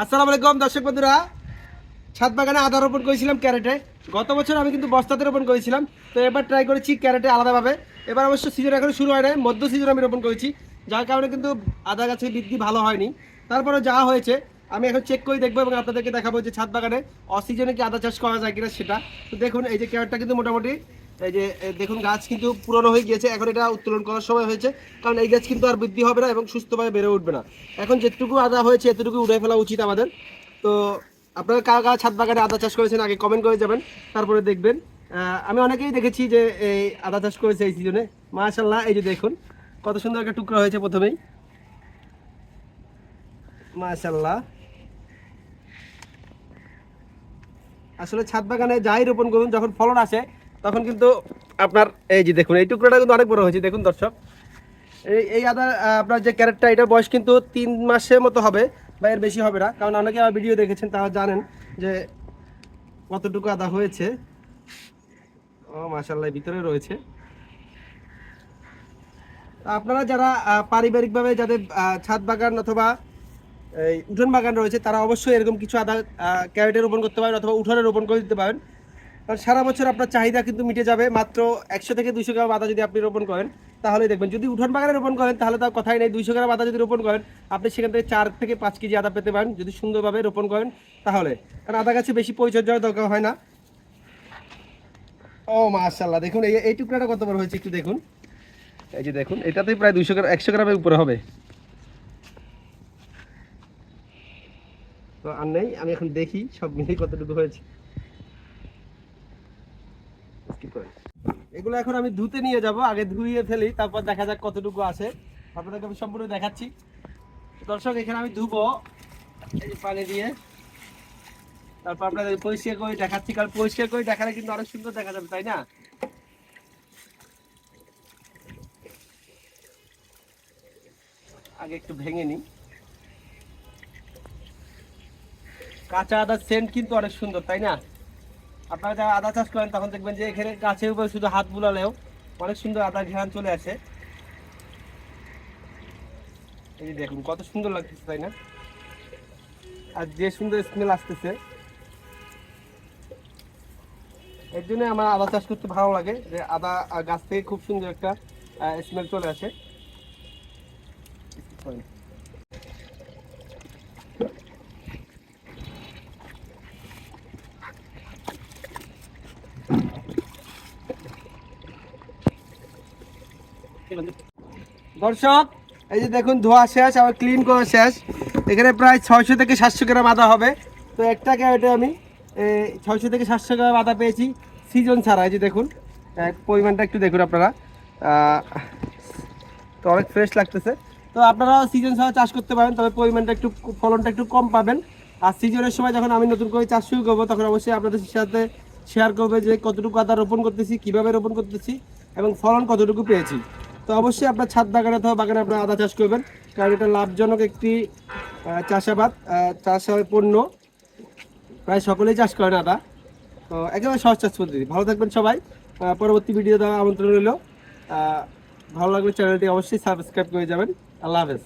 আসসালামু আলাইকুম, দর্শক বন্ধুরা। ছাদ বাগানে আদা রোপণ করেছিলাম ক্যারেটে। গত বছর আমি কিন্তু বস্তাতে রোপণ করেছিলাম। তো এবার ট্রাই করেছি ক্যারেটে আলাদাভাবে। এবার অবশ্য সিজন এখন শুরু হয় নাই, মধ্য সিজন আমি রোপণ করেছি। যার কারণে কিন্তু আদা গাছের বৃদ্ধি ভালো হয়নি। তারপরে যা হয়েছে, আমি এখন চেক করে দেখব এবং আপনাদেরকে দেখাবো যে ছাদ বাগানে অসিজনে কি আদা চাষ করা যায় কিনা সেটা। তো দেখুন, এই যে ক্যারেটটা কিন্তু মোটামুটি এই যে দেখুন, গাছ কিন্তু পুরনো হয়ে গিয়েছে, এখন এটা উত্তোলন করার সময় হয়েছে, কারণ এই গাছ কিন্তু আর বৃদ্ধি হবে না এবং সুস্থভাবে বেড়ে উঠবে না। এখন যেটুকু আদা হয়েছে এতটুকু উড়ে ফেলা উচিত আমাদের। তো আপনারা কারা কারা ছাদ বাগানে আদা চাষ করেছেন, আগে কমেন্ট করে যাবেন, তারপরে দেখবেন। আমি অনেকেই দেখেছি যে, এই আদা চাষ করেছে এই সিজনে মাশাল্লাহ এই যে দেখুন, কত সুন্দর একটা টুকরো হয়েছে প্রথমেই। মাশাল্লাহ আসলে ছাদ বাগানে যাই রোপণ করুন, যখন ফলন আসে তখন কিন্তু আপনার, এই যে দেখুন, এই টুকরোটা কিন্তু অনেক বড় হয়েছে, দেখুন দর্শক। এই এই আদা আপনার যে ক্যারেটটা এটার বয়স কিন্তু তিন মাসের মতো হবে, বা এর বেশি হবে না। কারণ অনেকে আমার ভিডিও দেখেছেন, তারা জানেন যে কতটুকু আদা হয়েছে। ও মাসাল্লাহ ভিতরে রয়েছে। আপনারা যারা পারিবারিকভাবে যাদের ছাদ বাগান অথবা, এই উঠোন বাগান রয়েছে, তারা অবশ্যই এরকম কিছু আদা ক্যারেটে রোপণ করতে পারেন অথবা উঠোনে রোপণ করে দিতে পারেন। কারণ সারা বছর আপনার চাহিদা কিন্তু মিটে যাবে, মাত্র একশো থেকে দুইশো গ্রাম আদা যদি আপনি রোপণ করেন তাহলে দেখবেন। যদি উঠোন বাগানে রোপণ করেন, তাহলে তার কথাই নেই, দুইশো গ্রাম আদা যদি রোপণ করেন, আপনি সেখান থেকে চার থেকে পাঁচ কেজি আদা পেতে পারেন, যদি সুন্দরভাবে রোপণ করেন, তাহলে। কারণ আদা গাছে বেশি পরিচর্যার দরকার হয় না। ও মাশাল্লাহ দেখুন, এই এই টুকরাটা কত বড় হয়েছে একটু দেখুন। এই যে দেখুন, এটাতেই প্রায় দুইশো গ্রাম, একশো গ্রামের উপরে হবে। তো আর নেই, আমি এখন দেখি, সব মিলিয়ে কতটুকু হয়েছে Skip করেন। এগুলো এখন আমি ধুতে নিয়ে যাব, আগে ধুইয়ে ফেলি, তারপর দেখা যাক কতটুকু আছে। আপনাদেরকে আমি সম্পূর্ণ দেখাচ্ছি। দর্শক, এখানে আমি ধুবো এই পানি দিয়ে। তারপর আপনাদের পরিষ্কার করে দেখাচ্ছি, কারণ পরিষ্কার করে দেখালে কিন্তু অনেক সুন্দর দেখা যাবে, তাই না? আগে একটু ভেঙে নিই। কাঁচা আদার সেন্ট কিন্তু অনেক সুন্দর, তাই না? আপনারা যারা আদা চাষ করেন তখন দেখবেন যে এখানে গাছের উপরে শুধু হাত বুলালেও অনেক সুন্দর আদা ঘেরান চলে আসে। এই দেখুন, কত সুন্দর লাগতেছে, তাই না? আর যে সুন্দর স্মেল আসতেছে। এর জন্য আমার আদা চাষ করতে ভালো লাগে, যে আদা গাছ থেকে খুব সুন্দর একটা স্মেল চলে আসে। দর্শক, এই যে দেখুন, ধোয়া শেষ, আবার ক্লিন করা শেষ। এখানে প্রায় ছয়শো থেকে সাতশো গ্রাম আদা হবে। তো একটা ক্যারেটে আমি ছয়শো থেকে সাতশো গ্রাম আদা পেয়েছি সিজন ছাড়া। এই যে দেখুন পরিমাণটা একটু দেখুন আপনারা। তো অনেক ফ্রেশ লাগতেছে। তো আপনারা সিজন ছাড়া চাষ করতে পারেন, তবে পরিমাণটা একটু, ফলনটা একটু কম পাবেন। আর সিজনের সময় যখন আমি নতুন করে চাষ শুরু করব, তখন অবশ্যই আপনাদের সাথে শেয়ার করবে যে কতটুকু আদা রোপণ করতেছি, কীভাবে রোপণ করতেছি, এবং ফলন কতটুকু পেয়েছি। তো অবশ্যই আপনার ছাদ বাগানে অথবা বাগানে আপনার আদা চাষ করবেন। কারণ এটা লাভজনক একটি চাষাবাদ চাষ পণ্য। প্রায় সকলেই চাষ করেন আদা। তো একেবারে সহজ চাষ পদ্ধতি। ভালো থাকবেন সবাই। পরবর্তী ভিডিও দেওয়া আমন্ত্রণ রইল। ভালো লাগলে চ্যানেলটি অবশ্যই সাবস্ক্রাইব করে যাবেন। আল্লাহ হাফেজ।